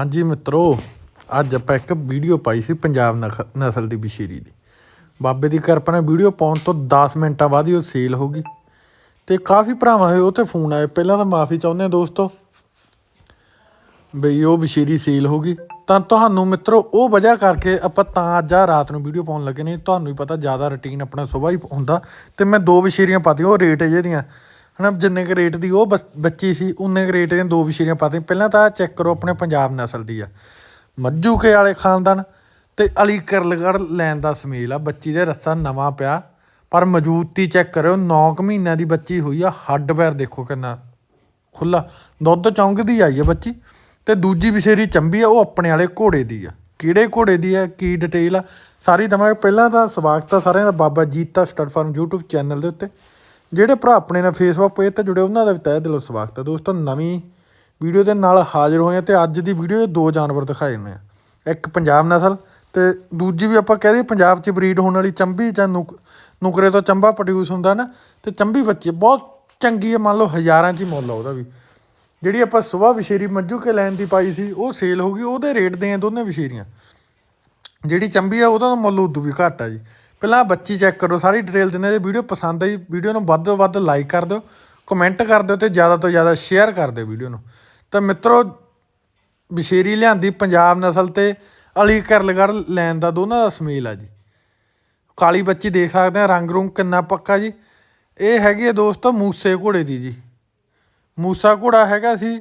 ਹਾਂਜੀ ਮਿੱਤਰੋ, ਅੱਜ ਆਪਾਂ ਇੱਕ ਵੀਡੀਓ ਪਾਈ ਸੀ ਪੰਜਾਬ ਨਖ- ਨਸਲ ਦੀ ਬਸ਼ੀਰੀ ਦੀ। ਬਾਬੇ ਦੀ ਕਿਰਪਾ ਨਾਲ ਵੀਡੀਓ ਪਾਉਣ ਤੋਂ 10 ਮਿੰਟਾਂ ਬਾਅਦ ਹੀ ਉਹ ਸੇਲ ਹੋ ਗਈ। ਤੇ ਕਾਫੀ ਭਰਾਵਾਂ ਦੇ ਉਹ ਤੇ ਫੋਨ ਆਏ। ਪਹਿਲਾਂ ਤਾਂ ਮਾਫੀ ਚਾਹੁੰਦੇ ਹਾਂ ਦੋਸਤੋ। ਬਈ ਉਹ ਬਸ਼ੀਰੀ ਸੇਲ ਹੋ ਗਈ। ਤਾਂ ਤੁਹਾਨੂੰ ਮਿੱਤਰੋ, ਉਹ ਵਜ੍ਹਾ ਕਰਕੇ ਆਪਾਂ ਤਾਂ ਅੱਜ ਆ ਰਾਤ ਨੂੰ ਵੀਡੀਓ ਪਾਉਣ ਲੱਗੇ ਨੇ। ਤੁਹਾਨੂੰ ਹੀ ਪਤਾ, ਜ਼ਿਆਦਾ ਰੁਟੀਨ ਆਪਣਾ ਸਵੇਰ ਹੀ ਹੁੰਦਾ। ਤੇ ਮੈਂ ਦੋ ਬਸ਼ੀਰੀਆਂ ਪਾਤੀਆਂ, ਉਹ ਰੇਟ ਜਿਹਦੀਆਂ ਹਨਾ, ਜਿੰਨੇ ਕੁ ਰੇਟ ਦੀ ਉਹ ਬਸ- ਬੱਚੀ ਸੀ, ਉਨੇ ਕੁ ਰੇਟ ਦੀਆਂ ਦੋ ਬਸ਼ੀਰੀਆਂ ਪਾਤੀਆਂ ਪਹਿਲਾਂ ਤਾਂ ਚੈੱਕ ਕਰੋ ਆਪਣੇ ਪੰਜਾਬ ਨਸਲ ਦੀ ਆ। ਮੱਝੂ ਕੇ ਵਾਲੇ ਖਾਨਦਾਨ ਤੇ ਅਲੀ ਕਰਲਗੜ ਲੈਣ ਦਾ ਸਮੇਲ ਆ। ਬੱਚੀ ਦੇ ਰੱਸਾ ਨਵਾਂ ਪਿਆ, ਪਰ ਮੌਜੂਦਤੀ ਚੈੱਕ ਕਰਿਓ 9 ਕੁ ਮਹੀਨਿਆਂ ਦੀ ਬੱਚੀ ਹੋਈ ਆ, ਹੱਡ ਪੈਰ ਦੇਖੋ ਕਿੰਨਾ ਖੁੱਲਾ ਦੁੱਧ ਚੌਂਕਦੀ ਆਈ ਆ ਬੱਚੀ ਤੇ ਦੂਜੀ ਵਿਸ਼ੇਰੀ ਚੰਬੀ ਆ, ਉਹ ਆਪਣੇ ਵਾਲੇ ਘੋੜੇ ਦੀ ਆ। ਕਿਹੜੇ ਘੋੜੇ ਦੀ ਆ, ਕੀ ਡਿਟੇਲ ਆ? ਸਾਰੀ ਦਵਾਂਗੇ। ਪਹਿਲਾਂ ਤਾਂ ਸਵਾਗਤ ਆ ਸਾਰਿਆਂ ਦਾ, Baba Jita stud farm YouTube channel ਦੇ ਉੱਤੇ। ਜਿਹੜੇ ਭਰਾ ਆਪਣੇ ਨਾਲ ਫੇਸਬੁੱਕ ਪੇਜ ਤੇ ਜੁੜੇ, ਉਹਨਾਂ ਦਾ ਵੀ ਤਹਿ ਦਿਲੋਂ ਸਵਾਗਤ ਹੈ। ਦੋਸਤੋ, ਨਵੀਂ ਵੀਡੀਓ ਦੇ ਨਾਲ ਹਾਜ਼ਰ ਹੋਏ ਹਾਂ ਤੇ ਅੱਜ ਦੀ ਵੀਡੀਓ 'ਚ ਦੋ ਜਾਨਵਰ ਦਿਖਾਏ ਨੇ। ਇੱਕ ਪੰਜਾਬ ਨਸਲ ਤੇ ਦੂਜੀ ਵੀ ਆਪਾਂ ਕਹਿ ਦਈਏ ਪੰਜਾਬ 'ਚ ਬਰੀਡ ਹੋਣ ਵਾਲੀ ਚੰਬੀ ਜਾਂ ਨੁਕ, ਨੁਕਰੇ ਤੋਂ ਚੰਬਾ ਪ੍ਰੋਡਿਊਸ ਹੁੰਦਾ ਨਾ, ਤੇ ਚੰਬੀ ਬੱਚੀ ਬਹੁਤ ਚੰਗੀ ਹੈ। ਮੰਨ ਲਓ ਹਜ਼ਾਰਾਂ 'ਚ ਹੀ ਮੁੱਲ ਆ ਉਹਦਾ ਵੀ। ਜਿਹੜੀ ਆਪਾਂ ਸਵੇਰ ਵਿਸ਼ੇਰੀ ਮੰਜੂ ਕੇ ਲੈਣ ਦੀ ਪਾਈ ਸੀ, ਉਹ ਸੇਲ ਹੋ ਗਈ, ਉਹਦੇ ਰੇਟ ਦੇ ਆ ਦੋਨੇ ਵਿਸ਼ੇਰੀਆਂ। ਜਿਹੜੀ ਚੰਬੀ ਆ, ਉਹਦਾ ਮੁੱਲ ਉਦੋਂ ਵੀ ਘੱਟ ਆ ਜੀ। ਪਹਿਲਾਂ ਬੱਚੀ ਚੈੱਕ ਕਰੋ, ਸਾਰੀ ਡਿਟੇਲ ਦਿੰਦੇ ਜੇ ਵੀਡੀਓ ਪਸੰਦ ਆਈ ਵੀਡੀਓ ਨੂੰ ਵੱਧ ਤੋਂ ਵੱਧ ਲਾਈਕ ਕਰ ਦਿਓ ਕਮੈਂਟ ਕਰ ਦਿਓ ਤੇ ਜ਼ਿਆਦਾ ਤੋਂ ਜ਼ਿਆਦਾ ਸ਼ੇਅਰ ਕਰ ਦਿਓ ਵੀਡੀਓ ਨੂੰ। ਤਾਂ ਮਿੱਤਰੋ ਵਿਸ਼ੇਰੀ ਲਿਆਂਦੀ ਪੰਜਾਬ ਨਸਲ ਤੇ ਅਲੀ ਕਰਲਗੜ ਲੈਣ ਦਾ ਦੋਨਾਂ ਦਾ ਸਮੇਲ ਆ ਜੀ। ਕਾਲੀ ਬੱਚੀ ਦੇਖ ਸਕਦੇ ਆ, ਰੰਗ ਰੂੰਗ ਕਿੰਨਾ ਪੱਕਾ ਜੀ। ਇਹ ਹੈਗੀ ਹੈ ਦੋਸਤੋ ਮੂਸੇ ਘੋੜੇ ਦੀ ਜੀ। ਮੂਸਾ ਘੋੜਾ ਹੈਗਾ ਸੀ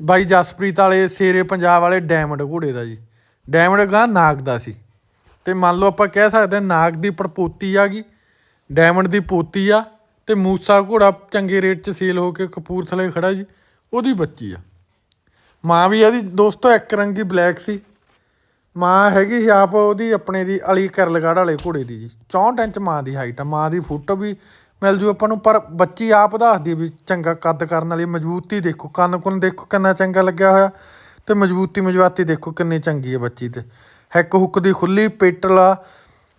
ਬਾਈ ਜਸਪ੍ਰੀਤ ਵਾਲੇ, ਸ਼ੇਰੇ ਪੰਜਾਬ ਵਾਲੇ ਡਾਇਮੰਡ ਘੋੜੇ ਦਾ ਜੀ। ਡਾਇਮੰਡ ਗਾਂ ਨਾਗ ਦਾ ਸੀ। ਤੇ ਮੰਨ ਲਓ ਆਪਾਂ ਕਹਿ ਸਕਦੇ ਹਾਂ ਨਾਗ ਦੀ ਪੜਪੋਤੀ ਆ ਗਈ ਡਾਇਮੰਡ ਦੀ ਪੋਤੀ ਆ, ਤੇ ਮੂਸਾ ਘੋੜਾ ਚੰਗੇ ਰੇਟ 'ਚ ਸੇਲ ਹੋ ਕੇ ਕਪੂਰਥਲੇ ਖੜਾ ਜੀ, ਉਹਦੀ ਬੱਚੀ ਆ। ਮਾਂ ਵੀ ਇਹਦੀ ਦੋਸਤੋ ਇੱਕ ਰੰਗੀ ਬਲੈਕ ਸੀ। ਮਾਂ ਹੈਗੀ ਸੀ ਆਪ ਉਹਦੀ, ਆਪਣੇ ਦੀ, ਅਲੀ ਕਰਲਗੜ ਵਾਲੇ ਘੋੜੇ ਦੀ ਜੀ। 64 ਇੰਚ ਮਾਂ ਦੀ ਹਾਈਟ ਆ, ਮਾਂ ਦੀ ਫੋਟੋ ਵੀ ਮਿਲ ਜੂ ਆਪਾਂ ਨੂੰ, ਪਰ ਬੱਚੀ ਆਪ ਦੱਸਦੀ ਵੀ ਚੰਗਾ ਕੱਦ ਕਰਨ ਵਾਲੀ, ਮਜ਼ਬੂਤੀ ਦੇਖੋ ਕੰਨ ਕੁੰਨ ਦੇਖੋ ਕਿੰਨਾ ਚੰਗਾ ਲੱਗਿਆ ਹੋਇਆ, ਤੇ ਮਜ਼ਬੂਤੀ ਮਜਵਾਤੀ ਦੇਖੋ ਕਿੰਨੀ ਚੰਗੀ ਹੈ ਬੱਚੀ ਤੇ। ਹੈਕ ਹੁੱਕ ਦੀ ਖੁੱਲੀ ਆ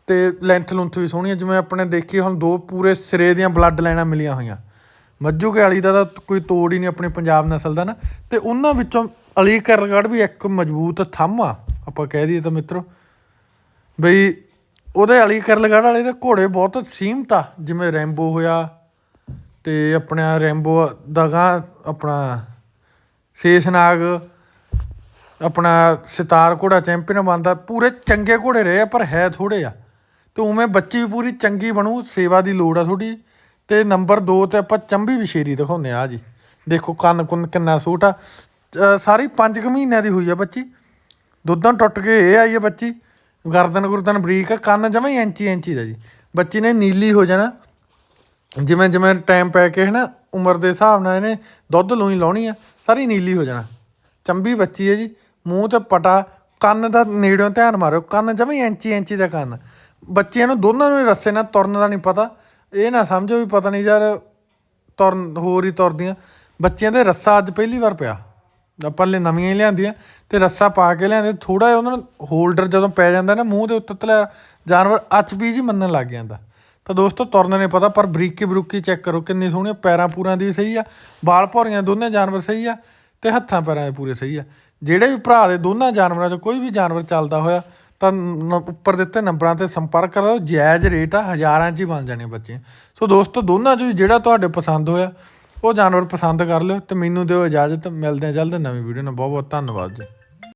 ਅਤੇ ਲੈਂਥ ਲੁੰਥ ਵੀ ਸੋਹਣੀ ਹੈ ਜਿਵੇਂ ਆਪਣੇ ਦੇਖੀਏ, ਹੁਣ ਦੋ ਪੂਰੇ ਸਿਰੇ ਦੀਆਂ ਬਲੱਡ ਲਾਈਨਾਂ ਮਿਲੀਆਂ ਹੋਈਆਂ। ਮੱਝੂ ਕੇ ਅਲੀ ਦਾ ਤਾਂ ਕੋਈ ਤੋੜ ਹੀ ਨਹੀਂ ਆਪਣੇ ਪੰਜਾਬ ਨਸਲ ਦਾ ਨਾ। ਅਤੇ ਉਹਨਾਂ ਵਿੱਚੋਂ ਅਲੀ ਕਰਲਗੜ ਵੀ ਇੱਕ ਮਜ਼ਬੂਤ ਥੰਮ ਆ, ਆਪਾਂ ਕਹਿ ਦਈਏ ਤਾਂ ਮਿੱਤਰੋ। ਬਈ ਉਹਦੇ ਅਲੀ ਕਰਲਗੜ ਵਾਲੇ ਦੇ ਘੋੜੇ ਬਹੁਤ ਸੀਮਤ ਆ, ਜਿਵੇਂ ਰੈਂਬੋ ਹੋਇਆ ਤੇ ਆਪਣਾ ਰੈਂਬੋ ਦਾ ਗਾਂ ਆਪਣਾ ਸ਼ੇਸ਼ਨਾਗ ਆਪਣਾ ਸਿਤਾਰ ਘੋੜਾ ਚੈਂਪੀਅਨ ਬਣਦਾ, ਪੂਰੇ ਚੰਗੇ ਘੋੜੇ ਰਹੇ ਆ, ਪਰ ਹੈ ਥੋੜੇ ਆ। ਤੇ ਉਵੇਂ ਬੱਚੀ ਵੀ ਪੂਰੀ ਚੰਗੀ ਬਣੂ, ਸੇਵਾ ਦੀ ਲੋੜ ਆ ਥੋੜੀ ਤੇ ਨੰਬਰ 2 ਤੇ ਆਪਾਂ ਚੰਬੀ ਵਿਸ਼ੇਰੀ ਦਿਖਾਉਂਦੇ ਆ ਜੀ। ਦੇਖੋ ਕੰਨ ਕੁੰਨ ਕਿੰਨਾ ਸੂਟ ਆ। ਸਾਰੀ 5 ਕੁ ਮਹੀਨਿਆਂ ਦੀ ਹੋਈ ਆ ਬੱਚੀ। ਦੁੱਧਾਂ ਟੁੱਟ ਕੇ ਇਹ ਆਈ ਹੈ ਬੱਚੀ। ਗਰਦਨ ਗੁਰਦਨ ਬਰੀਕ ਆ, ਕੰਨ ਜਮਾਂ ਹੀ ਇੰਚੀ ਇੰਚੀ ਦਾ ਜੀ। ਬੱਚੀ ਨੇ ਨੀਲੀ ਹੋ ਜਾਣਾ। ਜਿਵੇਂ ਜਿਵੇਂ ਟਾਈਮ ਪੈ ਕੇ ਹਨਾ, ਉਮਰ ਦੇ ਹਿਸਾਬ ਨਾਲ ਇਹਨੇ ਦੁੱਧ ਲੋਈ ਲਾਉਣੀ ਆ, ਸਾਰੀ ਨੀਲੀ ਹੋ ਜਾਣਾ। ਚੰਬੀ ਬੱਚੀ ਹੈ ਜੀ। ਮੂੰਹ ਤੇ ਪਟਾ, ਕੰਨ ਦਾ ਨੇੜਿਓਂ ਧਿਆਨ ਮਾਰਿਓ, ਕੰਨ ਜਮਾਂ ਇੰਚੀ ਇੰਚੀ ਦਾ ਕੰਨ। ਬੱਚਿਆਂ ਨੂੰ ਦੋਨਾਂ ਨੂੰ ਹੀ ਰੱਸੇ ਨਾਲ ਤੁਰਨ ਦਾ ਨਹੀਂ ਪਤਾ। ਇਹ ਨਾ ਸਮਝੋ ਵੀ ਪਤਾ ਨਹੀਂ ਯਾਰ, ਤੁਰਨ, ਹੋਰ ਹੀ ਤੁਰਦੀਆਂ। ਬੱਚਿਆਂ ਦੇ ਰੱਸਾ ਅੱਜ ਪਹਿਲੀ ਵਾਰ ਪਿਆ। ਆਪਾਂ ਨਵੀਆਂ ਹੀ ਲਿਆਂਦੀਆਂ ਤੇ ਰੱਸਾ ਪਾ ਕੇ ਲਿਆਂਦੇ। ਥੋੜਾ ਜਿਹਾ ਉਹਨਾਂ ਨੂੰ ਹੋਲਡਰ ਜਦੋਂ ਪੈ ਜਾਂਦਾ ਨਾ, ਮੂੰਹ ਦੇ ਉੱਤੇ ਤਲਿਆ, ਜਾਨਵਰ ਅੱਛ ਐਚਪੀ ਜੀ ਮੰਨਣ ਲੱਗ ਜਾਂਦਾ। ਤਾਂ ਦੋਸਤੋ, ਤੁਰਨ ਨੇ ਪਤਾ, ਪਰ ਬਰੀਕੀ ਬਰੂਕੀ ਚੈੱਕ ਕਰੋ ਕਿੰਨੀ ਸੋਹਣੀ ਪੈਰਾਂ ਪੂਰਾਂ ਦੀ ਸਹੀ ਆ। ਬਾਲ ਭੌਰੀਆਂ ਦੋਨੇ ਜਾਨਵਰ ਸਹੀ ਆ ਤੇ ਹੱਥਾਂ ਪੈਰਾਂ ਦੇ ਪੂਰੇ ਸਹੀ ਆ। ਜਿਹੜੇ ਵੀ ਭਰਾ ਦੇ ਦੋਨਾਂ ਜਾਨਵਰਾਂ 'ਚੋਂ ਕੋਈ ਵੀ ਜਾਨਵਰ ਚੱਲਦਾ ਹੋਇਆ, ਤਾਂ ਨ- ਉੱਪਰ ਦਿੱਤੇ ਨੰਬਰਾਂ ਤੇ ਸੰਪਰਕ ਕਰੋ, ਜਾਇਜ਼ ਰੇਟ ਆ, ਹਜ਼ਾਰਾਂ 'ਚ ਹੀ ਬਣ ਜਾਣੇ ਬੱਚੇ ਸੋ ਦੋਸਤੋ, ਦੋਨਾਂ 'ਚੋਂ ਵੀ ਜਿਹੜਾ ਤੁਹਾਡੇ ਪਸੰਦ ਹੋਇਆ, ਉਹ ਜਾਨਵਰ ਪਸੰਦ ਕਰ ਲਿਓ ਤੇ ਮੈਨੂੰ ਦਿਓ ਇਜਾਜ਼ਤ। ਮਿਲਦੇ ਹਾਂ ਜਲਦ ਨਵੀਂ ਵੀਡੀਓ ਨਾਲ। ਬਹੁਤ ਬਹੁਤ ਧੰਨਵਾਦ ਜੀ।